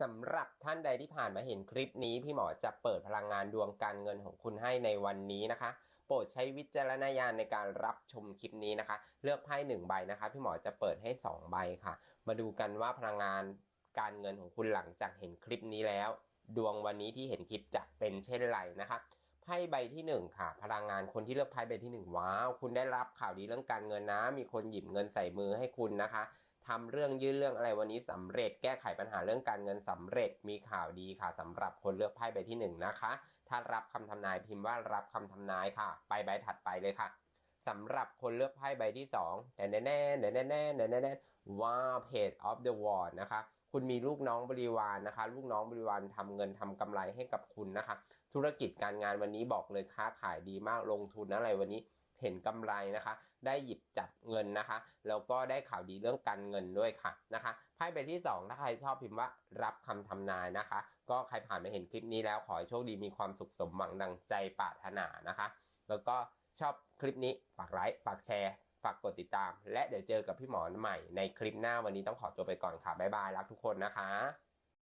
สำหรับท่านใดที่ผ่านมาเห็นคลิปนี้ พี่หมอจะเปิดพลังงานดวงการเงินของคุณให้ในวันนี้นะคะ โปรดใช้วิจารณญาณในการรับชมคลิปนี้นะคะ เลือกไพ่หนึ่งใบนะคะ พี่หมอจะเปิดให้ 2 ใบค่ะ มาดูกันว่าพลังงานการเงินของคุณหลังจากเห็นคลิปนี้แล้ว ดวงวันนี้ที่เห็นคลิปจะเป็นเช่นไรนะคะไพ่ใบที่หนึ่งค่ะ พลังงานคนที่เลือกไพ่ใบที่หนึ่งว้าว คุณได้รับข่าวดีเรื่องการเงินนะ มีคนหยิบเงินใส่มือให้คุณนะคะ ทำเรื่องยื่นเรื่องอะไรวันนี้สำเร็จแก้ไขปัญหาเรื่องการเงินสำเร็จมีข่าวดีค่ะ สำหรับคนเลือกไพ่ใบที่1นนะคะ ถ้ารับคำทำนายพิมพ์ว่ารับคำทำนายค่ะ ไปใบถัดไปเลยค่ะสำหรับคนเลือกไพ่ใบที่2แต่แน่แน่แน่แน่แน่แน่แน่ว่าเพจ of the world นะคะคุณมีลูกน้องบริวารนนะคะ ลูกน้องบริวารทำเงินทำกำไรให้กับคุณนะคะ ธุรกิจการงานวันนี้บอกเลยค้าขายดีมากลงทุนอะไรวันนี้ เห็นกำไรนะคะ ได้หยิบจับเงินนะคะ แล้วก็ได้ข่าวดีเรื่องการเงินด้วยค่ะนะคะไพ่ใบที่ 2 ถ้าใครชอบพิมพ์ว่ารับคำทำนายนะคะ ก็ใครผ่านมาเห็นคลิปนี้แล้วขอให้โชคดีมีความสุขสมหวังดังใจปรารถนานะคะ แล้วก็ชอบคลิปนี้ฝากไลค์ฝากแชร์ฝากกดติดตาม และเดี๋ยวเจอกับพี่หมอใหม่ในคลิปหน้าวันนี้ต้องขอตัวไปก่อนค่ะบ๊ายบายรักทุกคนนะคะ